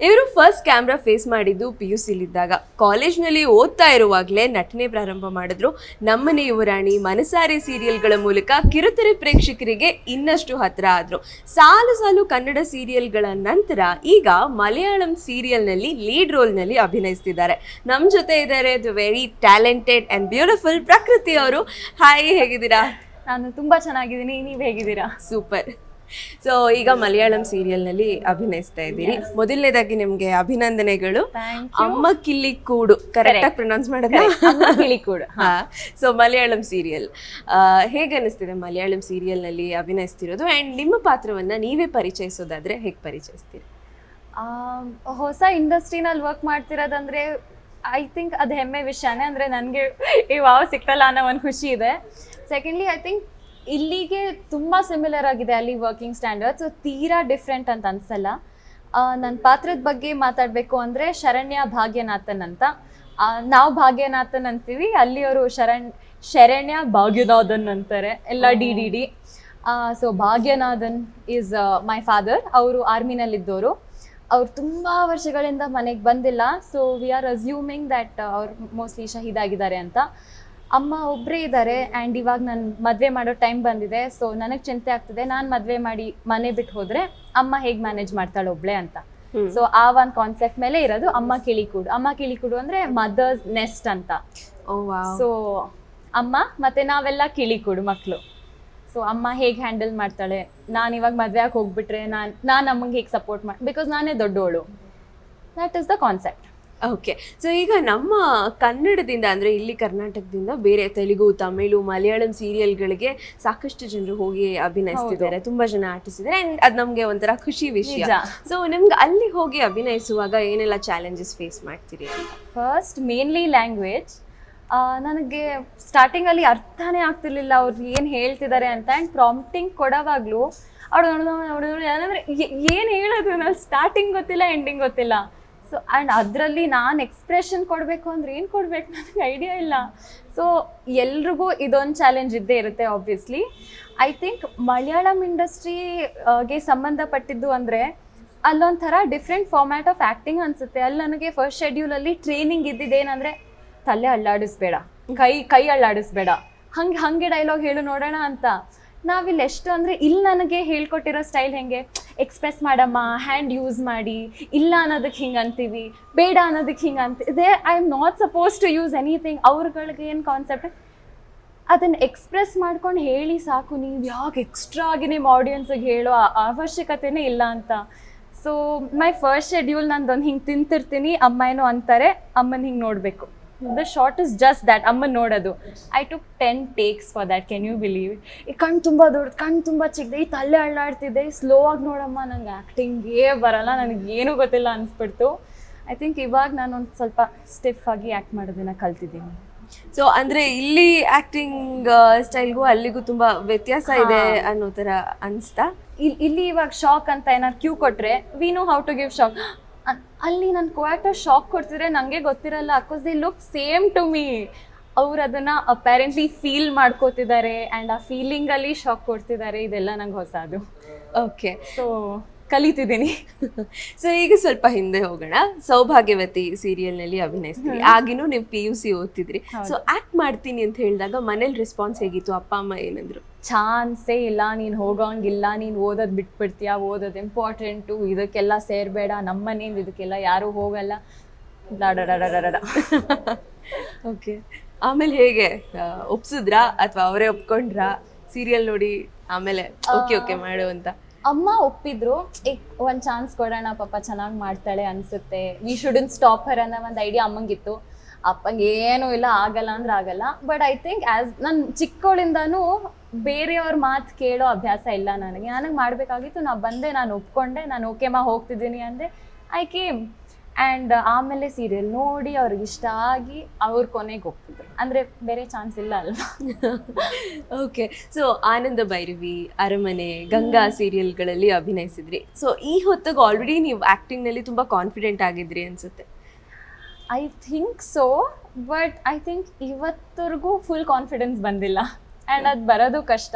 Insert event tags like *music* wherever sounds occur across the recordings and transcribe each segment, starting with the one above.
ಇವರು first camera face ಮಾಡಿದ್ದು P U ಸಿಲಿದ್ದಾಗ ಕಾಲೇಜ್ನಲ್ಲಿ ಓದ್ತಾ ಇರುವಾಗಲೇ ನಟನೆ ಪ್ರಾರಂಭ ಮಾಡಿದ್ರು. ನಮ್ಮನೆ ಯುವರಾಣಿ ಮನಸಾರೆ ಸೀರಿಯಲ್ಗಳ ಮೂಲಕ ಕಿರುತೆರೆ ಪ್ರೇಕ್ಷಕರಿಗೆ ಇನ್ನಷ್ಟು ಹತ್ರ ಆದರು. ಸಾಲು ಸಾಲು ಕನ್ನಡ ಸೀರಿಯಲ್ಗಳ ನಂತರ ಈಗ ಮಲಯಾಳಂ ಸೀರಿಯಲ್ನಲ್ಲಿ ಲೀಡ್ ರೋಲ್ನಲ್ಲಿ ಅಭಿನಯಿಸ್ತಿದ್ದಾರೆ. ನಮ್ಮ ಜೊತೆ ಇದ್ದಾರೆ the very talented and beautiful Prakruthi ಅವರು. ಹಾಯ್ ಹೇಗಿದ್ದೀರಾ? ನಾನು ತುಂಬ ಚೆನ್ನಾಗಿದ್ದೀನಿ. ನೀವು ಹೇಗಿದ್ದೀರಾ? ಸೂಪರ್ ಸೊ ಈಗ ಮಲಯಾಳಂ ಸೀರಿಯಲ್ನಲ್ಲಿ ಅಭಿನಯಿಸ್ತಾ ಇದ್ದೀರಿ. ಮೊದಲನೇದಾಗಿ ನಿಮ್ಗೆ ಅಭಿನಂದನೆಗಳು. ಅಮ್ಮ ಕಿಲ್ಲಿ ಕೂಡು. ಕರೆಕ್ಟಾಗಿ ಪ್ರೊನೌನ್ಸ್ ಮಾಡಿದ್ರೆ ಹೇಳಿ ಕೂಡು. *laughs* ಹಾ. ಸೊ ಮಲಯಾಳಂ ಸೀರಿಯಲ್ ಹೇಗೆ ಅನಿಸ್ತಿದೆ ಮಲಯಾಳಂ ಸೀರಿಯಲ್ನಲ್ಲಿ ಅಭಿನಯಿಸ್ತಿರೋದು? ಆ್ಯಂಡ್ ನಿಮ್ಮ ಪಾತ್ರವನ್ನ ನೀವೇ ಪರಿಚಯಿಸೋದಾದ್ರೆ ಹೇಗೆ ಪರಿಚಯಿಸ್ತೀರಿ? ಆ ಹೊಸ ಇಂಡಸ್ಟ್ರಿನಲ್ಲಿ ವರ್ಕ್ ಮಾಡ್ತಿರೋದಂದ್ರೆ ಐ ಥಿಂಕ್ ಅದು ಹೆಮ್ಮೆ ವಿಷಯನೇ. ಅಂದರೆ ನನಗೆ ಇವಾಗ ಸಿಕ್ತಲ್ಲ ಅನ್ನೋ ಒಂದು ಖುಷಿ ಇದೆ. ಸೆಕೆಂಡ್ಲಿ ಐ ಥಿಂಕ್ ಇಲ್ಲಿಗೆ ತುಂಬ ಸಿಮಿಲರ್ ಆಗಿದೆ ಅಲ್ಲಿ ವರ್ಕಿಂಗ್ ಸ್ಟ್ಯಾಂಡರ್ಡ್ ಸೊ ತೀರಾ ಡಿಫ್ರೆಂಟ್ ಅಂತ ಅನ್ಸಲ್ಲ. ನನ್ನ ಪಾತ್ರದ ಬಗ್ಗೆ ಮಾತಾಡಬೇಕು ಅಂದರೆ ಶರಣ್ಯ ಭಾಗ್ಯನಾಥನ್ ಅಂತ. ನಾವು ಭಾಗ್ಯನಾಥನ್ ಅಂತೀವಿ. ಅಲ್ಲಿಯವರು ಶರಣ್ ಶರಣ್ಯ ಭಾಗ್ಯನಾಥನ್ ಅಂತಾರೆ. ಎಲ್ಲ D D D. So Bhagyanathan is my father ಅವರು ಆರ್ಮಿನಲ್ಲಿದ್ದವರು ಅವ್ರು ತುಂಬ ವರ್ಷಗಳಿಂದ ಮನೆಗೆ ಬಂದಿಲ್ಲ. So we are assuming that ಅವ್ರು ಮೋಸ್ಟ್ಲಿ ಶಹೀದ್ ಆಗಿದ್ದಾರೆ ಅಂತ. ಅಮ್ಮ ಒಬ್ಬರೇ ಇದ್ದಾರೆ ಆ್ಯಂಡ್ ಇವಾಗ ನಾನು ಮದುವೆ ಮಾಡೋ ಟೈಮ್ ಬಂದಿದೆ ಸೊ ನನಗೆ ಚಿಂತೆ ಆಗ್ತಿದೆ. ನಾನು ಮದುವೆ ಮಾಡಿ ಮನೆ ಬಿಟ್ಟು ಹೋದರೆ ಅಮ್ಮ ಹೇಗೆ ಮ್ಯಾನೇಜ್ ಮಾಡ್ತಾಳೆ ಒಬ್ಳೆ ಅಂತ. ಸೊ ಆ ಒಂದು ಕಾನ್ಸೆಪ್ಟ್ ಮೇಲೆ ಇರೋದು ಅಮ್ಮ ಕಿಳಿಕೂಡು. ಅಮ್ಮ ಕಿಳಿಕೂಡು ಅಂದರೆ ಮದರ್ಸ್ ನೆಸ್ಟ್ ಅಂತ. ಸೊ ಅಮ್ಮ ಮತ್ತೆ ನಾವೆಲ್ಲ ಕಿಳಿಕೂಡು ಮಕ್ಕಳು ಸೊ ಅಮ್ಮ ಹೇಗೆ ಹ್ಯಾಂಡಲ್ ಮಾಡ್ತಾಳೆ? ನಾನು ಇವಾಗ ಮದುವೆಯಾಗಿ ಹೋಗ್ಬಿಟ್ರೆ ನಾನು ನಾನು ಅಮ್ಮಂಗೆ ಹೇಗೆ ಸಪೋರ್ಟ್ ಮಾಡಿ ಬಿಕಾಸ್ ನಾನೇ ದೊಡ್ಡವಳು that is the concept okay so ಈಗ ನಮ್ಮ ಕನ್ನಡದಿಂದ ಅಂದರೆ ಇಲ್ಲಿ ಕರ್ನಾಟಕದಿಂದ ಬೇರೆ ತೆಲುಗು ತಮಿಳು ಮಲಯಾಳಂ ಸೀರಿಯಲ್ಗಳಿಗೆ ಸಾಕಷ್ಟು ಜನರು ಹೋಗಿ ಅಭಿನಯಿಸ್ತಿದ್ದಾರೆ. ತುಂಬಾ ಜನ ಆಟಿಸಿದ್ದಾರೆ ಆ್ಯಂಡ್ ಅದು ನಮಗೆ ಒಂಥರ ಖುಷಿ ವಿಷಯ. ಸೊ ನಿಮ್ಗೆ ಅಲ್ಲಿ ಹೋಗಿ ಅಭಿನಯಿಸುವಾಗ ಏನೆಲ್ಲ ಚಾಲೆಂಜಸ್ ಫೇಸ್ ಮಾಡ್ತೀರಿ ಫಸ್ಟ್ ಮೇನ್ಲಿ ಲ್ಯಾಂಗ್ವೇಜ್ ನನಗೆ ಸ್ಟಾರ್ಟಿಂಗಲ್ಲಿ ಅರ್ಥನೇ ಆಗ್ತಿರ್ಲಿಲ್ಲ. ಅವ್ರು ಏನು ಹೇಳ್ತಿದ್ದಾರೆ ಅಂತ ಆ್ಯಂಡ್ ಪ್ರಾಂಪ್ಟಿಂಗ್ ಕೊಡೋವಾಗಲೂ ಅವ್ರು ನೋಡಿದ್ರೆ ಏನಂದರೆ ಏನು ಹೇಳೋದು? ನಾನು ಸ್ಟಾರ್ಟಿಂಗ್ ಗೊತ್ತಿಲ್ಲ ಎಂಡಿಂಗ್ ಗೊತ್ತಿಲ್ಲ. ಸೊ ಆ್ಯಂಡ್ ಅದರಲ್ಲಿ ನಾನು ಎಕ್ಸ್ಪ್ರೆಷನ್ ಕೊಡಬೇಕು ಅಂದ್ರೆ ಏನು ಕೊಡಬೇಕು? ನನಗೆ ಐಡಿಯಾ ಇಲ್ಲ. ಸೊ ಎಲ್ರಿಗೂ ಇದೊಂದು ಚಾಲೆಂಜ್ ಇದ್ದೇ ಇರುತ್ತೆ ಆಬ್ವಿಯಸ್ಲಿ ಐ ಥಿಂಕ್ ಮಲಯಾಳಂ ಇಂಡಸ್ಟ್ರಿಗೆ ಸಂಬಂಧಪಟ್ಟಿದ್ದು ಅಂದರೆ ಅಲ್ಲೊಂಥರ ಡಿಫ್ರೆಂಟ್ ಫಾರ್ಮ್ಯಾಟ್ ಆಫ್ ಆ್ಯಕ್ಟಿಂಗ್ ಅನಿಸುತ್ತೆ. ಅಲ್ಲಿ ನನಗೆ ಫಸ್ಟ್ ಶೆಡ್ಯೂಲಲ್ಲಿ ಟ್ರೈನಿಂಗ್ ಇದ್ದಿದ್ದೇನೆಂದರೆ ತಲೆ ಅಲ್ಲಾಡಿಸ್ಬೇಡ ಕೈ ಕೈ ಅಲ್ಲಾಡಿಸ್ಬೇಡ ಹಂಗೆ, ಹಾಗೆ ಡೈಲಾಗ್ ಹೇಳು ನೋಡೋಣ ಅಂತ. ನಾವಿಲ್ಲಿ ಎಷ್ಟು ಅಂದರೆ ಇಲ್ಲಿ ನನಗೆ ಹೇಳ್ಕೊಟ್ಟಿರೋ ಸ್ಟೈಲ್ ಹೆಂಗೆ? ಎಕ್ಸ್ಪ್ರೆಸ್ ಮಾಡಮ್ಮ ಹ್ಯಾಂಡ್ ಯೂಸ್ ಮಾಡಿ, ಇಲ್ಲ ಅನ್ನೋದಕ್ಕೆ ಹಿಂಗೆ ಅಂತೀವಿ, ಬೇಡ ಅನ್ನೋದಕ್ಕೆ ಹಿಂಗೆ ಅಂತೀವಿ they I am not supposed to use anything ಅವ್ರಗಳಿಗೆ ಏನು ಕಾನ್ಸೆಪ್ಟ್ ಅದನ್ನು ಎಕ್ಸ್ಪ್ರೆಸ್ ಮಾಡ್ಕೊಂಡು ಹೇಳಿ ಸಾಕು, ನೀವು ಯಾಕೆ ಎಕ್ಸ್ಟ್ರಾ ಆಗಿ ನಿಮ್ಮ ಆಡಿಯನ್ಸಿಗೆ ಹೇಳೋ ಅವಶ್ಯಕತೆನೇ ಇಲ್ಲ ಅಂತ. ಸೊ ಮೈ ಫಸ್ಟ್ ಶೆಡ್ಯೂಲ್ ನಂದೊಂದು ಹಿಂಗೆ ತಿಂತಿರ್ತೀನಿ ಅಮ್ಮ ಏನೋ ಅಂತಾರೆ, ಅಮ್ಮನ ಹಿಂಗೆ ನೋಡಬೇಕು. The shot is just that ಅಮ್ಮ ನೋಡೋದು. I took ten takes for that can you believe ಈ ಕಣ್ಣು ತುಂಬ ದೊಡ್ಡ ಕಣ್ಣು ತುಂಬ ಚಿಕ್ಕದೆ ಈ ತಲೆ ಅಳ್ಳಾಡ್ತಿದ್ದೆ ಸ್ಲೋ ಆಗಿ ನೋಡಮ್ಮ ನಂಗೆ ಆ್ಯಕ್ಟಿಂಗೇ ಬರಲ್ಲ ನನಗೆ ಏನೂ ಗೊತ್ತಿಲ್ಲ ಅನಿಸ್ಬಿಡ್ತು. ಐ ಥಿಂಕ್ ಇವಾಗ ನಾನು ಒಂದು ಸ್ವಲ್ಪ ಸ್ಟಿಫ್ ಆಗಿ ಆ್ಯಕ್ಟ್ ಮಾಡೋದನ್ನ ಕಲ್ತಿದ್ದೀನಿ. ಸೊ ಅಂದರೆ ಇಲ್ಲಿ ಆ್ಯಕ್ಟಿಂಗ್ ಸ್ಟೈಲ್ಗೂ ಅಲ್ಲಿಗೂ ತುಂಬ ವ್ಯತ್ಯಾಸ ಇದೆ ಅನ್ನೋ ಥರ ಅನಿಸ್ತಾ? ಇಲ್ಲಿ ಇಲ್ಲಿ ಇವಾಗ ಶಾಕ್ ಅಂತ ಏನಾದ್ರು ಕ್ಯೂ ಕೊಟ್ಟರೆ we know how to give shock ಅಲ್ಲಿ ನನ್ನ ಕೋಆಕ್ಟರ್ ಶಾಕ್ ಕೊಡ್ತಿದ್ರೆ ನನಗೆ ಗೊತ್ತಿರಲ್ಲ across the look same to me ಅವ್ರು ಅದನ್ನು ಅಪ್ಯಾರೆಂಟ್ಲಿ ಫೀಲ್ ಮಾಡ್ಕೋತಿದ್ದಾರೆ ಆ್ಯಂಡ್ ಆ ಫೀಲಿಂಗಲ್ಲಿ ಶಾಕ್ ಕೊಡ್ತಿದ್ದಾರೆ ಇದೆಲ್ಲ ನಂಗೆ ಹೊಸದು. Okay so ಕಲಿತಿದ್ದೀನಿ. ಸೊ ಈಗ ಸ್ವಲ್ಪ ಹಿಂದೆ ಹೋಗೋಣ. ಸೌಭಾಗ್ಯವತಿ ಸೀರಿಯಲ್ನಲ್ಲಿ ಅಭಿನಯಿಸ್ತೀವಿ ಆಗಿನೂ ನೀವು ಪಿ ಯು ಸಿ ಓದ್ತಿದ್ರಿ ಸೊ ಆಕ್ಟ್ ಮಾಡ್ತೀನಿ ಅಂತ ಹೇಳಿದಾಗ ಮನೇಲಿ ರೆಸ್ಪಾನ್ಸ್ ಹೇಗಿತ್ತು? ಅಪ್ಪ ಅಮ್ಮ ಏನಂದ್ರು? ಚಾನ್ಸೇ ಇಲ್ಲ. ನೀನು ಹೋಗೋಂಗಿಲ್ಲ. ನೀನು ಓದೋದು ಬಿಟ್ಬಿಡ್ತೀಯ? ಓದೋದು ಇಂಪಾರ್ಟೆಂಟು ಇದಕ್ಕೆಲ್ಲ ಸೇರ್ಬೇಡ. ನಮ್ಮನೇನು ಇದಕ್ಕೆಲ್ಲ ಯಾರೂ ಹೋಗಲ್ಲ. ಓಕೆ ಆಮೇಲೆ ಹೇಗೆ? ಒಪ್ಸಿದ್ರಾ? ಅಥವಾ ಅವರೇ ಒಪ್ಕೊಂಡ್ರಾ? ಸೀರಿಯಲ್ ನೋಡಿ? ಆಮೇಲೆ ಓಕೆ ಓಕೆ ಮಾಡು ಅಂತ. ಅಮ್ಮ ಒಪ್ಪಿದ್ರು ಒಂದು ಚಾನ್ಸ್ ಕೊಡೋಣ, ಪಾಪ ಚೆನ್ನಾಗಿ ಮಾಡ್ತಾಳೆ ಅನ್ಸುತ್ತೆ. ವಿ ಶುಡನ್ ಸ್ಟಾಪ್ ಹರ್ ಅನ್ನೋ ಒಂದು ಐಡಿಯಾ ಅಮ್ಮಂಗಿತ್ತು. ಅಪ್ಪಂಗೆ ಏನೂ ಇಲ್ಲ, ಆಗಲ್ಲ ಅಂದ್ರೆ ಆಗಲ್ಲ. ಬಟ್ ಐ ಥಿಂಕ್ ಆ್ಯಸ್ ನಾನು ಚಿಕ್ಕವಳಿಂದನೂ ಬೇರೆಯವ್ರ ಮಾತು ಕೇಳೋ ಅಭ್ಯಾಸ ಇಲ್ಲ ನನಗೆ. ನನಗೆ ಮಾಡಬೇಕಾಗಿತ್ತು, ನಾ ಬಂದೆ, ನಾನು ಒಪ್ಕೊಂಡೆ, ನಾನು ಓಕೆ ಮಾ ಹೋಗ್ತಿದ್ದೀನಿ ಅಂದೆ ಐ ಕೇಮ್ ಆ್ಯಂಡ್ ಆಮೇಲೆ ಸೀರಿಯಲ್ ನೋಡಿ ಅವ್ರಿಗೆ ಇಷ್ಟ ಆಗಿ ಅವ್ರ ಕೊನೆಗೆ ಹೋಗ್ತಿದ್ರು. ಅಂದರೆ ಬೇರೆ ಚಾನ್ಸ್ ಇಲ್ಲ ಅಲ್ವಾ? *laughs* ಓಕೆ ಸೊ ಆನಂದ ಭೈರವಿ ಅರಮನೆ ಗಂಗಾ ಸೀರಿಯಲ್ಗಳಲ್ಲಿ ಅಭಿನಯಿಸಿದ್ರಿ. ಸೊ ಈ ಹೊತ್ತಿಗೆ ಆಲ್ರೆಡಿ ನೀವು ಆ್ಯಕ್ಟಿಂಗ್ನಲ್ಲಿ ತುಂಬ ತುಂಬಾ ಕಾನ್ಫಿಡೆಂಟ್ ಆಗಿದ್ರಿ ಅನಿಸುತ್ತೆ. I think so but I think ಇವತ್ತರೆಗೂ full confidence ಬಂದಿಲ್ಲ. ಆ್ಯಂಡ್ ಅದು ಬರೋದು ಕಷ್ಟ.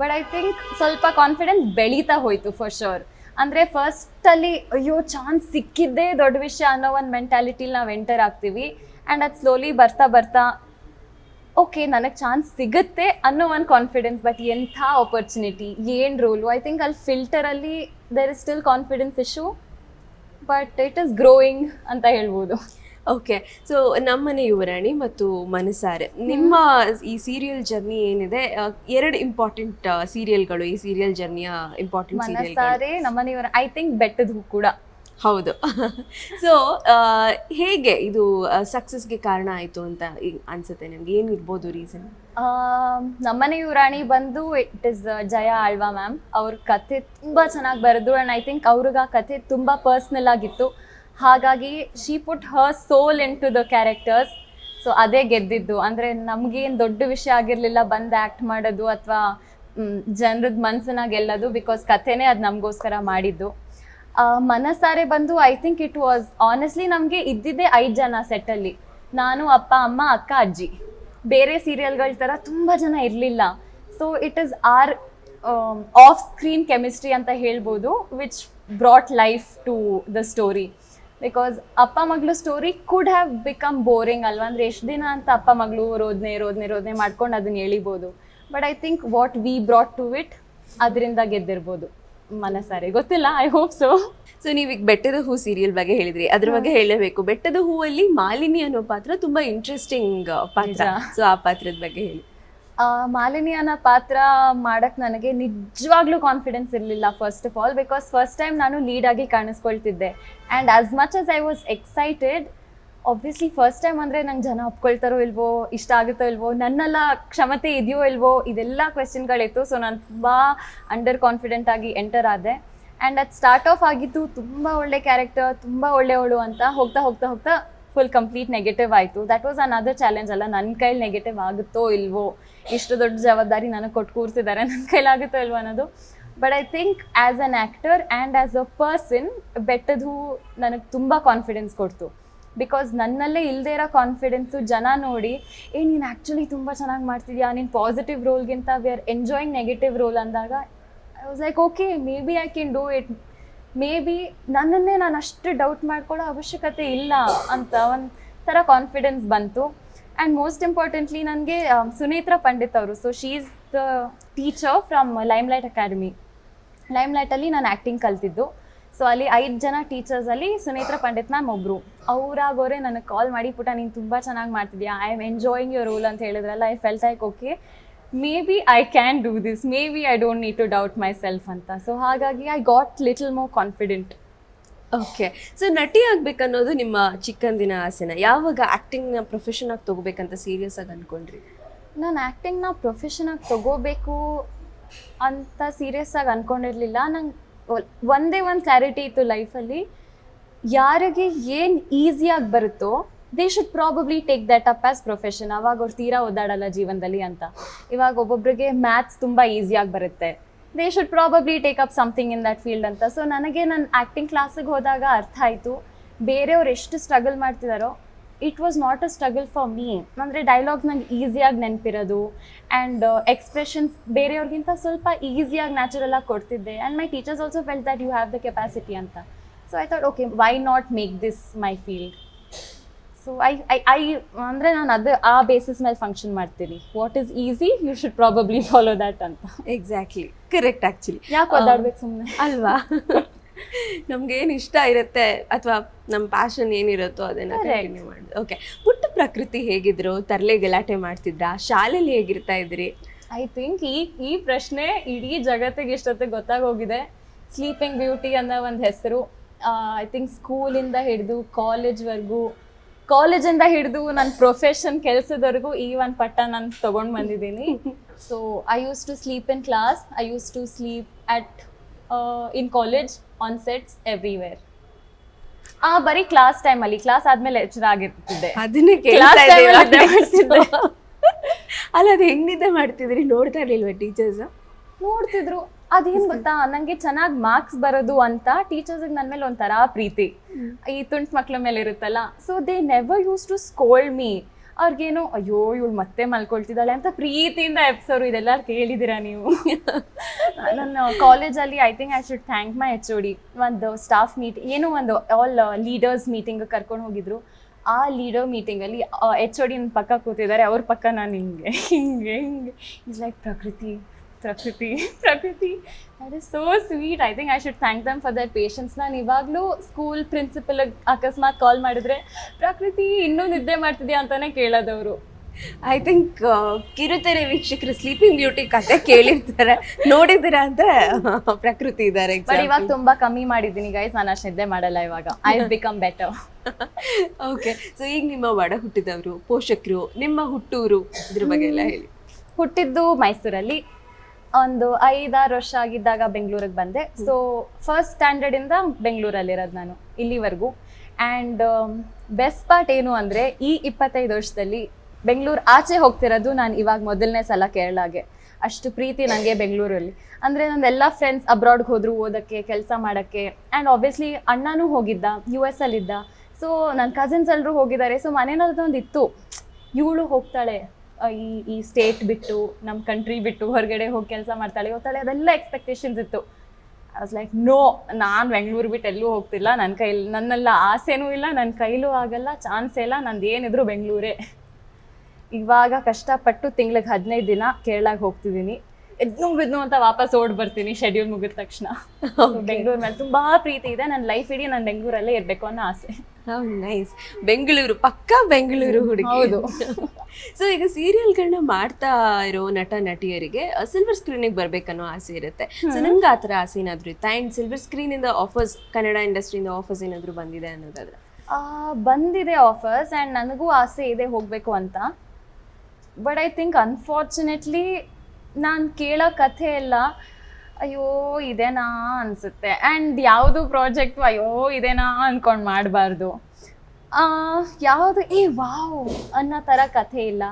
ಬಟ್ ಐ ಥಿಂಕ್ ಸ್ವಲ್ಪ ಕಾನ್ಫಿಡೆನ್ಸ್ ಬೆಳೀತಾ ಹೋಯಿತು ಫಾರ್ ಶೋರ್ ಅಂದರೆ ಫಸ್ಟಲ್ಲಿ ಅಯ್ಯೋ ಚಾನ್ಸ್ ಸಿಕ್ಕಿದ್ದೇ ದೊಡ್ಡ ವಿಷಯ ಅನ್ನೋ ಒಂದು ಮೆಂಟ್ಯಾಲಿಟಿಲಿ ನಾವು ಎಂಟರ್ ಆಗ್ತೀವಿ. ಆ್ಯಂಡ್ ಅದು ಸ್ಲೋಲಿ ಬರ್ತಾ ಬರ್ತಾ ಓಕೆ ನನಗೆ ಚಾನ್ಸ್ ಸಿಗುತ್ತೆ ಅನ್ನೋ ಒಂದು ಕಾನ್ಫಿಡೆನ್ಸ್ ಬಟ್ ಎಂಥ ಆಪರ್ಚುನಿಟಿ ಏನು ರೋಲು ಐ ಥಿಂಕ್ ಅಲ್ಲಿ ಫಿಲ್ಟರಲ್ಲಿ there is still confidence issue but it is growing ಅಂತ ಹೇಳ್ಬೋದು. ಓಕೆ ಸೊ ನಮ್ಮನೆ ಯುವರಾಣಿ ಮತ್ತು ಮನಸಾರೆ. ನಿಮ್ಮ ಈ ಸೀರಿಯಲ್ ಜರ್ನಿ ಏನಿದೆ? ಎರಡು ಇಂಪಾರ್ಟೆಂಟ್ ಸೀರಿಯಲ್ಗಳು ಈ ಸೀರಿಯಲ್ ಜರ್ನಿಯ ಇಂಪಾರ್ಟೆಂಟ್ ಮನಸಾರೆ ನಮ್ಮನೆ ನಮ್ಮನೆಯವರ ಐ ಥಿಂಕ್ ಬೆಟ್ಟದ ಕೂಡ. ಹೌದು. *laughs* ಸೊ ಹೇಗೆ ಇದು ಸಕ್ಸಸ್ಗೆ ಕಾರಣ ಆಯಿತು ಅಂತ ಅನ್ಸುತ್ತೆ ನಿಮ್ಗೆ? ಏನಿರ್ಬೋದು ರೀಸನ್ ನಮ್ಮನೆ ಯುವರಾಣಿ ಬಂದು it is Jaya Alva ma'am ಅವ್ರ ಕಥೆ ತುಂಬ ಚೆನ್ನಾಗಿ ಬರೆದು ಆ್ಯಂಡ್ ಐ ಥಿಂಕ್ ಅವ್ರಿಗೆ ಆ ಕಥೆ ತುಂಬ ಪರ್ಸ್ನಲ್ ಆಗಿತ್ತು. ಹಾಗಾಗಿ she put her soul into the characters so ಅದೇ ಗೆದ್ದಿದ್ದು. ಅಂದರೆ ನಮಗೇನು ದೊಡ್ಡ ವಿಷಯ ಆಗಿರಲಿಲ್ಲ ಬಂದು ಆ್ಯಕ್ಟ್ ಮಾಡೋದು ಅಥವಾ ಜನರದ್ದು ಮನಸ್ಸನ್ನ ಗೆಲ್ಲೋದು ಬಿಕಾಸ್ ಕಥೆನೇ ಅದು ನಮಗೋಸ್ಕರ ಮಾಡಿದ್ದು. ಮನಸ್ಸಾರೆ ಬಂದು I think it was honestly ನಮಗೆ ಇದ್ದಿದ್ದೇ ಐದು ಜನ ಸೆಟ್ಟಲ್ಲಿ ನಾನು, ಅಪ್ಪ, ಅಮ್ಮ, ಅಕ್ಕ, ಅಜ್ಜಿ. ಬೇರೆ ಸೀರಿಯಲ್ಗಳ ಥರ ತುಂಬ ಜನ ಇರಲಿಲ್ಲ. So it is our off screen chemistry ಅಂತ ಹೇಳ್ಬೋದು which brought life to the story because ಅಪ್ಪ ಮಗಳು story could have become boring ಅಲ್ವಾ? ಅಂದ್ರೆ ಎಷ್ಟು ದಿನ ಅಂತ ಅಪ್ಪ ಮಗಳು ರೋದನೆ ರೋದನೆ ರೋದನೆ ಮಾಡ್ಕೊಂಡು ಅದನ್ನ ಎಳಿಬೋದು. But I think what we brought to it ಅದರಿಂದ ಗೆದ್ದಿರ್ಬೋದು ಮನಸಾರೆ ಗೊತ್ತಿಲ್ಲ? ಐ ಹೋಪ್ ಸೊ ಸೊ ನೀವೀಗ ಬೆಟ್ಟದ ಹೂ ಸೀರಿಯಲ್ ಬಗ್ಗೆ ಹೇಳಿದ್ರಿ. ಅದ್ರ ಬಗ್ಗೆ ಹೇಳಬೇಕು. ಬೆಟ್ಟದ ಹೂವಲ್ಲಿ ಮಾಲಿನಿ ಅನ್ನೋ ಪಾತ್ರ ತುಂಬಾ ಇಂಟ್ರೆಸ್ಟಿಂಗ್ ಪಾತ್ರ. ಸೊ ಆ ಪಾತ್ರದ ಬಗ್ಗೆ ಹೇಳಿ. ಮಾಲಿನಿ ಅನ್ನೋ ಪಾತ್ರ ಮಾಡಕ್ಕೆ ನನಗೆ ನಿಜವಾಗ್ಲೂ ಕಾನ್ಫಿಡೆನ್ಸ್ ಇರಲಿಲ್ಲ first of all because first time ನಾನು ಲೀಡ್ ಆಗಿ ಕಾಣಿಸ್ಕೊಳ್ತಿದ್ದೆ. And as much as I was excited obviously first time ಅಂದರೆ ನಂಗೆ ಜನ ಒಪ್ಕೊಳ್ತಾರೋ ಇಲ್ವೋ, ಇಷ್ಟ ಆಗುತ್ತೋ ಇಲ್ವೋ, ನನ್ನೆಲ್ಲ ಕ್ಷಮತೆ ಇದೆಯೋ ಇಲ್ವೋ, ಇದೆಲ್ಲ ಕ್ವೆಶನ್ಗಳಿತ್ತು ಸೊ ನಾನು ತುಂಬ ಅಂಡರ್ ಕಾನ್ಫಿಡೆಂಟ್ ಆಗಿ ಎಂಟರ್ ಆದೆ. ಆ್ಯಂಡ್ ಅದು ಸ್ಟಾರ್ಟ್ ಆಫ್ ಆಗಿದ್ದು ತುಂಬ ಒಳ್ಳೆ ಕ್ಯಾರೆಕ್ಟರ್ ತುಂಬ ಒಳ್ಳೆಯವಳು ಅಂತ ಹೋಗ್ತಾ ಹೋಗ್ತಾ ಹೋಗ್ತಾ ಫುಲ್ ಕಂಪ್ಲೀಟ್ ನೆಗೆಟಿವ್ ಆಯಿತು. ದ್ಯಾಟ್ ವಾಸ್ ಅನದರ್ ಚಾಲೆಂಜ್ ಅಲ್ಲ ನನ್ನ ಕೈಲಿ ನೆಗೆಟಿವ್ ಆಗುತ್ತೋ ಇಲ್ವೋ? ಇಷ್ಟು ದೊಡ್ಡ ಜವಾಬ್ದಾರಿ ನನಗೆ ಕೊಟ್ಟು ಕೂರಿಸಿದ್ದಾರೆ ನನ್ನ ಕೈಲಾಗುತ್ತೋ ಇಲ್ವ ಅನ್ನೋದು. But I think as an actor and as a person ಬೆಟ್ಟದ್ದು ಹೂ ನನಗೆ ತುಂಬ ಕಾನ್ಫಿಡೆನ್ಸ್ ಕೊಡ್ತು. ಬಿಕಾಸ್ ನನ್ನಲ್ಲೇ ಇಲ್ಲದೇ ಇರೋ ಕಾನ್ಫಿಡೆನ್ಸು ಜನ ನೋಡಿ, ಏ, ನೀನು ಆ್ಯಕ್ಚುಲಿ ತುಂಬ ಚೆನ್ನಾಗಿ ಮಾಡ್ತಿದ್ಯಾ? ನೀನು positive ರೋಲ್ಗಿಂತ we are enjoying negative role ಅಂದಾಗ I was like okay maybe I can do it maybe ನನ್ನನ್ನೇ ನಾನು ಅಷ್ಟು ಡೌಟ್ ಮಾಡ್ಕೊಳ್ಳೋ ಅವಶ್ಯಕತೆ ಇಲ್ಲ ಅಂತ ಒಂದು ಥರ ಕಾನ್ಫಿಡೆನ್ಸ್ ಬಂತು. ಆ್ಯಂಡ್ ಮೋಸ್ಟ್ ಇಂಪಾರ್ಟೆಂಟ್ಲಿ ನನಗೆ ಸುನೇತ್ರ ಪಂಡಿತ್ ಅವರು. So she is the teacher from lime light academy lime ಲೈಟಲ್ಲಿ ನಾನು ಆ್ಯಕ್ಟಿಂಗ್ ಕಲ್ತಿದ್ದು. ಸೊ ಅಲ್ಲಿ ಐದು ಜನ ಟೀಚರ್ಸಲ್ಲಿ ಸುನೇತ್ರ ಪಂಡಿತ್ ಮ್ಯಾಮ್ ಒಬ್ಬರು ಅವರಾಗೋರೆ ನನಗೆ ಕಾಲ್ ಮಾಡಿ, ಪುಟ, ನೀನು ತುಂಬ ಚೆನ್ನಾಗಿ ಮಾಡ್ತಿದ್ಯಾ? I am enjoying your role ಅಂತ ಹೇಳಿದ್ರಲ್ಲ I felt like okay maybe I can do this maybe I don't need to doubt myself ಅಂತ. ಸೊ ಹಾಗಾಗಿ I got little more confident okay so ನಟಿ ಆಗ್ಬೇಕನ್ನೋದು ನಿಮ್ಮ ಚಿಕ್ಕಂದಿನ ಆಸೆನ. ಯಾವಾಗ ಆಕ್ಟಿಂಗ್ನ ಪ್ರೊಫೆಷನ್ ಆಗಿ ತಗೋಬೇಕಂತ ಸೀರಿಯಸ್ ಆಗಿ ಅನ್ಕೊಂಡ್ರಿ? ನಾನು ಆ್ಯಕ್ಟಿಂಗ್ನ ಪ್ರೊಫೆಷನಾಗಿ ತಗೋಬೇಕು ಅಂತ ಸೀರಿಯಸ್ ಆಗಿ ಅನ್ಕೊಂಡಿರ್ಲಿಲ್ಲ. ನಂಗೆ ಒಂದೇ ಒಂದು ಕ್ಲಾರಿಟಿ ಇತ್ತು ಲೈಫಲ್ಲಿ ಯಾರಿಗೆ ಏನು ಈಸಿಯಾಗಿ ಬರುತ್ತೋ they should probably take that up as profession ಅವಾಗ ಅವ್ರು ತೀರಾ ಓದಾಡಲ್ಲ ಜೀವನದಲ್ಲಿ ಅಂತ. ಇವಾಗ ಒಬ್ಬೊಬ್ರಿಗೆ ಮ್ಯಾಥ್ಸ್ ತುಂಬ ಈಸಿಯಾಗಿ ಬರುತ್ತೆ. They should probably take up something in that field ಅಂತ. ಸೊ ನನಗೆ ನನ್ನ ಆ್ಯಕ್ಟಿಂಗ್ ಕ್ಲಾಸಿಗೆ ಹೋದಾಗ ಅರ್ಥ ಆಯಿತು. ಬೇರೆಯವ್ರು ಎಷ್ಟು struggle ಮಾಡ್ತಿದ್ದಾರೋ it was not a struggle for me ಅಂದರೆ ಡೈಲಾಗ್ಸ್ ನಂಗೆ ಈಸಿಯಾಗಿ ನೆನಪಿರೋದು. ಆ್ಯಂಡ್ ಎಕ್ಸ್ಪ್ರೆಷನ್ಸ್ ಬೇರೆಯವ್ರಿಗಿಂತ ಸ್ವಲ್ಪ ಈಸಿಯಾಗಿ ನ್ಯಾಚುರಲಾಗಿ ಕೊಡ್ತಿದ್ದೆ. And my teachers also felt that you have the capacity ಅಂತ. So I thought okay why not make this my field so I I I ಅಂದರೆ ನಾನು ಅದು ಆ ಬೇಸಿಸ್ ಮೇಲೆ ಫಂಕ್ಷನ್ ಮಾಡ್ತೀನಿ. What is easy you should probably follow that ಅಂತ. Exactly correct actually ಯಾಕೆ ಓದಾಡ್ಬೇಕು ಸುಮ್ಮನೆ ಅಲ್ವಾ? *laughs* ನಮ್ಗೆ ಏನು ಇಷ್ಟ ಇರುತ್ತೆ ಅಥವಾ ನಮ್ಮ ಪ್ಯಾಷನ್ ಏನಿರುತ್ತೋ ಅದನ್ನ. ಕಂಟಿನ್ಯೂ ಮಾಡೋದು. ಓಕೆ ಪುಟ್ಟ ಪ್ರಕೃತಿ ಹೇಗಿದ್ರು? ತರಲೆ ಗಲಾಟೆ ಮಾಡ್ತಿದ್ರಾ? ಶಾಲೆಯಲ್ಲಿ ಹೇಗಿರ್ತಾ ಇದ್ರಿ? ಐ ಥಿಂಕ್ ಈ ಈ ಪ್ರಶ್ನೆ ಇಡೀ ಜಗತ್ತಿಗೆ ಇಷ್ಟೊತ್ತಿಗೆ ಗೊತ್ತಾಗೋಗಿದೆ. ಸ್ಲೀಪಿಂಗ್ ಬ್ಯೂಟಿ ಅನ್ನೋ ಒಂದು ಹೆಸರು. ಐ ಥಿಂಕ್ ಸ್ಕೂಲಿಂದ ಹಿಡಿದು ಕಾಲೇಜ್ವರೆಗೂ ಕಾಲೇಜಿಂದ ಹಿಡಿದು ನನ್ನ ಪ್ರೊಫೆಷನ್ ಕೆಲಸದವರೆಗೂ ಈ ಒಂದು ಪಟ್ಟ ನಾನು ತೊಗೊಂಡು ಬಂದಿದ್ದೀನಿ. So I use to sleep in class I use to sleep at in college on sets everywhere ಆ ಬರೀ ಕ್ಲಾಸ್ ಟೈಮಲ್ಲಿ ಕ್ಲಾಸ್ ಆದ್ಮೇಲೆ ಎಚ್ಚರ ಆಗಿರ್ತಿದ್ದೆ. ಅದನ್ನೇ ಅಲ್ಲ ಅದು ಹೆಂಗ್ ನಿದ್ದೆ ಮಾಡ್ತಿದ್ರಿ? ನೋಡ್ತಾ ಇರ್ಲಿಲ್ವಾ ಟೀಚರ್ಸ್ ನೋಡ್ತಿದ್ರು. ಅದೇನ್ ಗೊತ್ತಾ? ನಂಗೆ ಚೆನ್ನಾಗಿ ಮಾರ್ಕ್ಸ್ ಬರೋದು ಅಂತ ಟೀಚರ್ಸ್ ನನ್ನ ಮೇಲೆ ಒಂಥರ ಪ್ರೀತಿ. ಈ ತುಂಟ್ ಮಕ್ಳ ಮೇಲೆ ಇರುತ್ತಲ್ಲ. So they never use to scold me ಅವ್ರಿಗೇನು ಅಯ್ಯೋ ಇವಳು ಮತ್ತೆ ಮಲ್ಕೊಳ್ತಿದ್ದಾಳೆ ಅಂತ ಪ್ರೀತಿಯಿಂದ ಎಪ್ಸೋರು ಇದೆಲ್ಲ ಕೇಳಿದ್ದೀರಾ ನೀವು? ನನ್ನ ಕಾಲೇಜಲ್ಲಿ I think I should thank my H O D ಒಂದು ಸ್ಟಾಫ್ ಮೀಟ್ ಏನೋ ಒಂದು ಆಲ್ ಲೀಡರ್ಸ್ ಮೀಟಿಂಗ್ ಕರ್ಕೊಂಡು ಹೋಗಿದ್ರು. ಆ ಲೀಡರ್ ಮೀಟಿಂಗಲ್ಲಿ ಎಚ್ ಓ ಡಿನ ಪಕ್ಕ ಕೂತಿದ್ದಾರೆ. ಅವ್ರ ಪಕ್ಕ ನಾನು ಹಿಂಗೆ ಹಿಂಗೆ ಹಿಂಗೆ. Is like Prakruti Prakruti Prakruti. That is so sweet I think I should thank them for their patience ನಾನು ಇವಾಗಲೂ ಸ್ಕೂಲ್ ಪ್ರಿನ್ಸಿಪಲ್ ಅಕಸ್ಮಾತ್ ಕಾಲ್ ಮಾಡಿದ್ರೆ ಪ್ರಕೃತಿ ಇನ್ನೂ ನಿದ್ದೆ ಮಾಡ್ತಿದ್ಯಾ? ಅಂತಾನೆ ಕೇಳೋದವರು. ಐ ಥಿಂಕ್ ಕಿರುತೆರೆ ವೀಕ್ಷಕರು ಸ್ಲೀಪಿಂಗ್ ಬ್ಯೂಟಿ ಕತೆ ಕೇಳಿರ್ತಾರೆ. ನೋಡಿದ್ದೀರಾ ಅಂದ್ರೆ ಪ್ರಕೃತಿ ಇದ್ದಾರೆ ಬಟ್ ಇವಾಗ ತುಂಬಾ ಕಮ್ಮಿ ಮಾಡಿದ್ದೀನಿ ಗೈಸ್ ನಾನು ಅಷ್ಟು ನಿದ್ದೆ ಮಾಡಲ್ಲ ಇವಾಗ. I become better okay so ಈಗ ನಿಮ್ಮ ಒಡ ಹುಟ್ಟಿದವರು ಪೋಷಕರು ನಿಮ್ಮ ಹುಟ್ಟೂರು ಇದ್ರ ಬಗ್ಗೆ ಎಲ್ಲ ಹೇಳಿ. ಹುಟ್ಟಿದ್ದು ಮೈಸೂರಲ್ಲಿ. ಒಂದು ಐದಾರು ವರ್ಷ ಆಗಿದ್ದಾಗ ಬೆಂಗಳೂರಿಗೆ ಬಂದೆ. ಸೊ ಫಸ್ಟ್ ಸ್ಟ್ಯಾಂಡರ್ಡ್ ಸ್ಟ್ಯಾಂಡರ್ಡಿಂದ ಬೆಂಗಳೂರಲ್ಲಿರೋದು ನಾನು ಇಲ್ಲಿವರೆಗೂ. ಆ್ಯಂಡ್ ಬೆಸ್ಟ್ ಪಾರ್ಟ್ ಏನು ಅಂದರೆ ಈ ಇಪ್ಪತ್ತೈದು ವರ್ಷದಲ್ಲಿ ಬೆಂಗಳೂರು ಆಚೆ ಹೋಗ್ತಿರೋದು ನಾನು ಇವಾಗ ಮೊದಲನೇ ಸಲ ಕೇರಳಗೆ ಅಷ್ಟು ಪ್ರೀತಿ ನನಗೆ ಬೆಂಗಳೂರಲ್ಲಿ. ಅಂದರೆ ನಂದೆಲ್ಲ ಫ್ರೆಂಡ್ಸ್ ಅಬ್ರಾಡ್ಗೆ ಹೋದ್ರು ಓದೋಕ್ಕೆ ಕೆಲಸ ಮಾಡೋಕ್ಕೆ. ಆ್ಯಂಡ್ ಆಬ್ವಿಯಸ್ಲಿ ಅಣ್ಣನೂ ಹೋಗಿದ್ದ ಯು ಎಸ್ ಅಲ್ಲಿದ್ದ. ಸೊ ನನ್ನ ಕಸಿನ್ಸ್ ಎಲ್ಲರೂ ಹೋಗಿದ್ದಾರೆ. ಸೊ ಮನೇನದ್ದು ಒಂದು ಇತ್ತು ಇವಳು ಹೋಗ್ತಾಳೆ. ಈ ಈ ಸ್ಟೇಟ್ ಬಿಟ್ಟು ನಮ್ಮ ಕಂಟ್ರಿ ಬಿಟ್ಟು ಹೊರಗಡೆ ಹೋಗಿ ಕೆಲಸ ಮಾಡ್ತಾಳೆ ಹೋಗ್ತಾಳೆ ಅದೆಲ್ಲ ಎಕ್ಸ್ಪೆಕ್ಟೇಷನ್ಸ್ ಇತ್ತು. ಐ ವಾಸ್ ಲೈಕ್ ನೋ ನಾನು ಬೆಂಗಳೂರು ಬಿಟ್ಟು ಎಲ್ಲೂ ಹೋಗ್ತಿಲ್ಲ. ನನ್ನ ಕೈಲಿ ನನ್ನೆಲ್ಲ ಆಸೆನೂ ಇಲ್ಲ ನನ್ನ ಕೈಲೂ ಆಗಲ್ಲ ಚಾನ್ಸ್ ಇಲ್ಲ ನಂದು ಏನಿದ್ರು ಬೆಂಗಳೂರೇ ಇವಾಗ ಕಷ್ಟಪಟ್ಟು ತಿಂಗ್ಳಿಗೆ ಹದಿನೈದು ದಿನ ಕೇರಳಾಗ ಹೋಗ್ತಿದ್ದೀನಿ ಎದ್ನು ಬಿದ್ನು ಅಂತ ವಾಪಸ್ ಓಡ್ ಬರ್ತೀನಿ ಶೆಡ್ಯೂಲ್ ಮುಗಿದ ತಕ್ಷಣ. ಬೆಂಗಳೂರು ಮೇಲೆ ತುಂಬಾ ಪ್ರೀತಿ ಇದೆ. ನನ್ನ ಲೈಫ್ ಇಡೀ ನಾನು ಬೆಂಗಳೂರಲ್ಲೇ ಇರಬೇಕು ಅನ್ನೋ ಆಸೆ. ನೈಸ್ ಬೆಂಗಳೂರು ಪಕ್ಕಾ ಬೆಂಗಳೂರು ಹುಡುಗಿ. ಹೌದು. ಸೊ ಈಗ ಸೀರಿಯಲ್ಗಳನ್ನ ಮಾಡ್ತಾ ಇರೋ ನಟ ನಟಿಯರಿಗೆ ಸಿಲ್ವರ್ ಸ್ಕ್ರೀನಿಗೆ ಬರ್ಬೇಕನ್ನೋ ಆಸೆ ಇರುತ್ತೆ. ಸೊ ನಿಮ್ಗೆ ಆ ಥರ ಆಸೆ ಏನಾದರೂ ಇತ್ತು? ಆ್ಯಂಡ್ ಸಿಲ್ವರ್ ಸ್ಕ್ರೀನಿಂದ ಆಫರ್ಸ್ ಕನ್ನಡ ಇಂಡಸ್ಟ್ರಿಯಿಂದ ಆಫರ್ಸ್ ಏನಾದರೂ ಬಂದಿದೆ ಅನ್ನೋದಾದ್ರೆ? ಆ, ಬಂದಿದೆ ಆಫರ್ಸ್ ಆ್ಯಂಡ್ ನನಗೂ ಆಸೆ ಇದೆ ಹೋಗಬೇಕು ಅಂತ. ಬಟ್ ಐ ಥಿಂಕ್ ಅನ್ಫಾರ್ಚುನೇಟ್ಲಿ ನಾನು ಕೇಳೋ ಕಥೆ ಎಲ್ಲ ಅಯ್ಯೋ ಇದೇನಾ ಅನಿಸುತ್ತೆ. ಆ್ಯಂಡ್ ಯಾವುದು ಪ್ರಾಜೆಕ್ಟು ಅಯ್ಯೋ ಇದೇನಾ ಅಂದ್ಕೊಂಡು ಮಾಡಬಾರ್ದು. ಯಾವುದು, ಏ, ವಾವ್ ಅನ್ನೋ ಥರ ಕಥೆ ಇಲ್ಲ.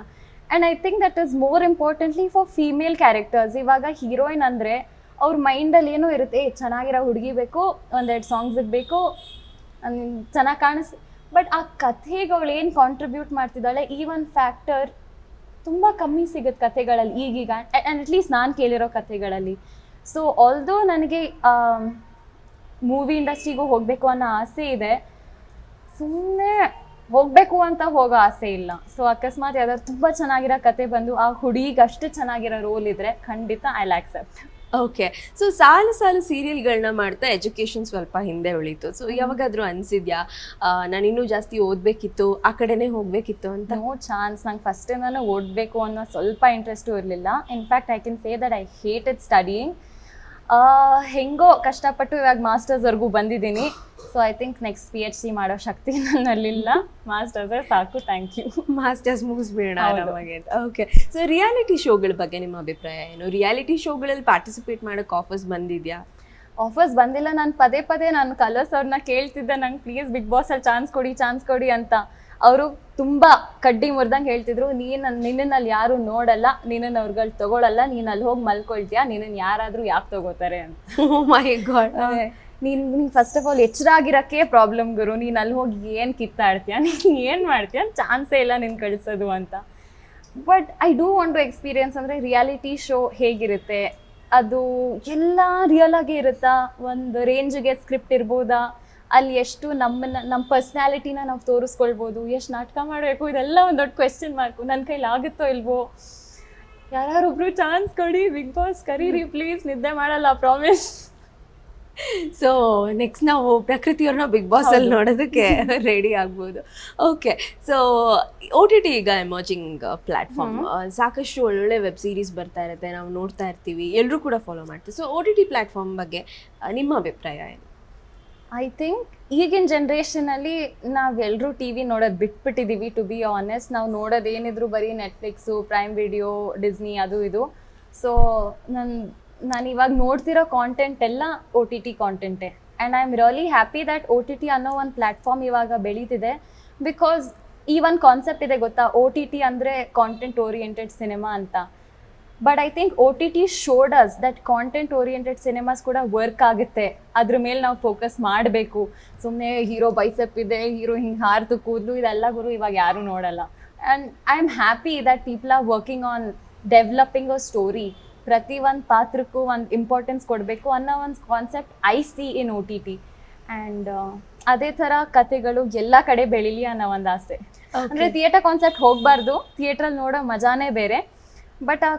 And I think that is more importantly for female characters ಇವಾಗ ಹೀರೋಯಿನ್ ಅಂದರೆ ಅವ್ರ ಮೈಂಡಲ್ಲಿ ಏನೋ ಇರುತ್ತೆ, ಏ, ಚೆನ್ನಾಗಿರೋ ಹುಡುಗಿ ಬೇಕು, ಒಂದೆರಡು ಸಾಂಗ್ಸ್ ಇರಬೇಕು ಚೆನ್ನಾಗಿ ಕಾಣಿಸ್ ಬಟ್ ಆ ಕಥೆಗೆ ಅವಳು ಏನು ಕಾಂಟ್ರಿಬ್ಯೂಟ್ ಮಾಡ್ತಿದ್ದಾಳೆ, ಈ ಒಂದು ಫ್ಯಾಕ್ಟರ್ ತುಂಬ ಕಮ್ಮಿ ಸಿಗುತ್ತೆ ಕಥೆಗಳಲ್ಲಿ ಈಗೀಗ ಆ್ಯಂಡ್ ಅಟ್ಲೀಸ್ಟ್ ನಾನು ಕೇಳಿರೋ ಕಥೆಗಳಲ್ಲಿ. ಸೊ ಆಲ್ದೋ ನನಗೆ ಮೂವಿ ಇಂಡಸ್ಟ್ರಿಗೂ ಹೋಗಬೇಕು ಅನ್ನೋ ಆಸೆ ಇದೆ ಸುಮ್ಮನೆ ಹೋಗಬೇಕು ಅಂತ ಹೋಗೋ ಆಸೆ ಇಲ್ಲ. ಸೊ ಅಕಸ್ಮಾತ್ ಯಾವ್ದಾದ್ರು ತುಂಬ ಚೆನ್ನಾಗಿರೋ ಕತೆ ಬಂದು ಆ ಹುಡುಗಿಗೆ ಅಷ್ಟು ಚೆನ್ನಾಗಿರೋ ರೋಲ್ ಇದ್ರೆ ಖಂಡಿತ ಐ ಆಕ್ಸೆಪ್ಟ್ ಓಕೆ ಸೊ ಸಾಲು ಸಾಲು ಸೀರಿಯಲ್ಗಳನ್ನ ಮಾಡ್ತಾ ಎಜುಕೇಶನ್ ಸ್ವಲ್ಪ ಹಿಂದೆ ಉಳಿತು. ಸೊ ಯಾವಾಗಾದ್ರೂ ಅನ್ಸಿದ್ಯಾ? ನಾನು ಇನ್ನೂ ಜಾಸ್ತಿ ಓದಬೇಕಿತ್ತು ಆ ಕಡೆನೇ ಹೋಗ್ಬೇಕಿತ್ತು ಅಂತ? ನೋ ಚಾನ್ಸ್ ನಂಗೆ ಫಸ್ಟಿಂದನೂ ಓದಬೇಕು ಅನ್ನೋ ಸ್ವಲ್ಪ ಇಂಟ್ರೆಸ್ಟು ಇರಲಿಲ್ಲ. In fact I can say that I hate it studying ಹೆಂಗೋ ಕಷ್ಟಪಟ್ಟು ಇವಾಗ ಮಾಸ್ಟರ್ಸ್ವರೆಗೂ ಬಂದಿದ್ದೀನಿ. So I think next P H D ಮಾಡೋ ಶಕ್ತಿ *laughs* ನನ್ನಲ್ಲಿಲ್ಲ. ಮಾಸ್ಟರ್ಸೇ ಸಾಕು ಥ್ಯಾಂಕ್ ಯು ಮಾಸ್ಟರ್ಸ್ ಮುಗಿಸ್ಬೇಡ. ನಮಗೆ ಓಕೆ ಸೊ ರಿಯಾಲಿಟಿ ಶೋಗಳ ಬಗ್ಗೆ ನಿಮ್ಮ ಅಭಿಪ್ರಾಯ ಏನು? ರಿಯಾಲಿಟಿ ಶೋಗಳಲ್ಲಿ ಪಾರ್ಟಿಸಿಪೇಟ್ ಮಾಡೋಕ್ಕೆ ಆಫರ್ಸ್ ಬಂದಿದೆಯಾ? ಆಫರ್ಸ್ ಬಂದಿಲ್ಲ. ನಾನು ಪದೇ ಪದೇ ನಾನು ಕಲರ್ಸ್ ಅವ್ರನ್ನ ಕೇಳ್ತಿದ್ದೆ. ನಂಗೆ ಪ್ಲೀಸ್ ಬಿಗ್ ಬಾಸಲ್ಲಿ ಚಾನ್ಸ್ ಕೊಡಿ ಚಾನ್ಸ್ ಕೊಡಿ ಅಂತ. ಅವರು ತುಂಬ ಕಡ್ಡಿ ಮುರಿದಂಗೆ ಹೇಳ್ತಿದ್ರು ನೀನು ನಿನ್ನನ್ನು ಯಾರು ನೋಡಲ್ಲ ನಿನ್ನನ್ನು ಅವ್ರುಗಳು ತಗೊಳಲ್ಲ ನೀನು ಅಲ್ಲಿ ಹೋಗಿ ಮಲ್ಕೊಳ್ತೀಯ ನಿನ್ನನ್ನು ಯಾರಾದರೂ ಯಾಕೆ ತಗೋತಾರೆ ಅಂತ. ಮೈ ಗಾಡ್ ನೀನು ನೀನು ಫಸ್ಟ್ ಆಫ್ ಆಲ್ ಎಚ್ಚರ ಆಗಿರೋಕ್ಕೆ ಪ್ರಾಬ್ಲಮ್ ಗುರು ನೀನು ಅಲ್ಲಿ ಹೋಗಿ ಏನು ಕಿತ್ತಾಡ್ತೀಯ ನೀನು ಏನು ಮಾಡ್ತೀಯ ಚಾನ್ಸೇ ಇಲ್ಲ ನಿನ್ನ ಕಳಿಸೋದು ಅಂತ. But I do want to experience ಅಂದರೆ ರಿಯಾಲಿಟಿ ಶೋ ಹೇಗಿರುತ್ತೆ ಅದು ಎಲ್ಲ ರಿಯಲ್ ಆಗಿ ಇರುತ್ತಾ? ಒಂದು ರೇಂಜ್ಗೆ ಸ್ಕ್ರಿಪ್ಟ್ ಇರ್ಬೋದಾ? ಅಲ್ಲಿ ಎಷ್ಟು ನಮ್ಮನ್ನ ನಮ್ಮ ಪರ್ಸ್ನಾಲಿಟಿನ ನಾವು ತೋರಿಸ್ಕೊಳ್ಬೋದು ಎಷ್ಟು ನಾಟಕ ಮಾಡಬೇಕು ಇದೆಲ್ಲ ಒಂದು ದೊಡ್ಡ ಕ್ವೆಶನ್ ಮಾರ್ಕು ನನ್ನ ಕೈಲಿ ಆಗುತ್ತೋ ಇಲ್ವೋ? ಯಾರೊಬ್ರು ಚಾನ್ಸ್ ಕೊಡಿ ಬಿಗ್ ಬಾಸ್ ಕರೀರಿ ಪ್ಲೀಸ್ ನಿದ್ದೆ ಮಾಡಲ್ಲ ಪ್ರಾಮಿಸ್ ಸೊ ನೆಕ್ಸ್ಟ್ ನಾವು ಪ್ರಕೃತಿಯವ್ರನ್ನ ಬಿಗ್ ಬಾಸ್ ಅಲ್ಲಿ ನೋಡೋದಕ್ಕೆ *laughs* ರೆಡಿ ಆಗ್ಬೋದು. Okay so O T T ಈಗ ಎಮರ್ಜಿಂಗ್ ಪ್ಲಾಟ್ಫಾರ್ಮ್ ಸಾಕಷ್ಟು ಒಳ್ಳೊಳ್ಳೆ ವೆಬ್ ಸೀರೀಸ್ ಬರ್ತಾ ಇರುತ್ತೆ ನಾವು ನೋಡ್ತಾ ಇರ್ತೀವಿ ಎಲ್ಲರೂ ಕೂಡ ಫಾಲೋ ಮಾಡ್ತೀವಿ. So O T T platform ಬಗ್ಗೆ ನಿಮ್ಮ ಅಭಿಪ್ರಾಯ ಏನು? ಐ ಥಿಂಕ್ ಈಗಿನ ಜನ್ರೇಷನಲ್ಲಿ ನಾವೆಲ್ಲರೂ ಟಿ ವಿ ನೋಡೋದು ಬಿಟ್ಬಿಟ್ಟಿದ್ದೀವಿ ಟು ಬಿ ಆನೆಸ್ಟ್ ನಾವು ನೋಡೋದು ಏನಿದ್ರು ಬರೀ ನೆಟ್ಫ್ಲಿಕ್ಸು ಪ್ರೈಮ್ ವಿಡಿಯೋ ಡಿಸ್ನಿ ಅದು ಇದು. ಸೊ ನನ್ನ ನಾನು ಇವಾಗ ನೋಡ್ತಿರೋ ಕಾಂಟೆಂಟ್ ಎಲ್ಲ O T T ಕಾಂಟೆಂಟೇ and I am really happy that O T T ಅನ್ನೋ ಒಂದು ಪ್ಲ್ಯಾಟ್ಫಾರ್ಮ್ ಇವಾಗ ಬೆಳೀತಿದೆ. ಬಿಕಾಸ್ ಈ ಒಂದು ಕಾನ್ಸೆಪ್ಟ್ ಇದೆ ಗೊತ್ತಾ? ಒ ಟಿ ಟಿ ಅಂದರೆ ಕಾಂಟೆಂಟ್ ಓರಿಯೆಂಟೆಡ್ ಸಿನಿಮಾ ಅಂತ. But I think O T T showed us that content oriented cinemas ಕೂಡ ವರ್ಕ್ ಆಗುತ್ತೆ. ಅದ್ರ ಮೇಲೆ ನಾವು ಫೋಕಸ್ ಮಾಡಬೇಕು. ಸುಮ್ಮನೆ ಹೀರೋ ಬೈಸಪ್ ಇದೆ ಹೀರೋ ಹಿಂಗೆ ಹಾರ್ದು ಕೂದಲು ಇದೆಲ್ಲ ಗುರು ಇವಾಗ ಯಾರೂ ನೋಡಲ್ಲ. And I am happy that people are working on developing a story ಪ್ರತಿ ಒಂದು ಪಾತ್ರಕ್ಕೂ ಒಂದು ಇಂಪಾರ್ಟೆನ್ಸ್ ಕೊಡಬೇಕು ಅನ್ನೋ ಒಂದು concept I see in O T T and ಅದೇ ಥರ ಕತೆಗಳು ಎಲ್ಲ ಕಡೆ ಬೆಳೀಲಿ ಅನ್ನೋ ಒಂದು ಆಸೆ. ಅಂದರೆ ಥಿಯೇಟರ್ ಕಾನ್ಸೆಪ್ಟ್ ಹೋಗಬಾರ್ದು. ಥಿಯೇಟ್ರಲ್ಲಿ ನೋಡೋ ಮಜಾನೇ ಬೇರೆ. ಬಟ್ ಆ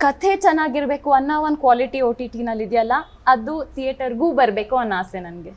ಕಥೆ ಚೆನ್ನಾಗಿರಬೇಕು ಅನ್ನೋ ಒಂದು ಕ್ವಾಲಿಟಿ ಒ ಟಿ ಟಿನಲ್ಲಿ ಇದೆಯಲ್ಲ ಅದು ಥಿಯೇಟರ್ಗೂ ಬರಬೇಕು ಅನ್ನೋ ಆಸೆ ನನಗೆ.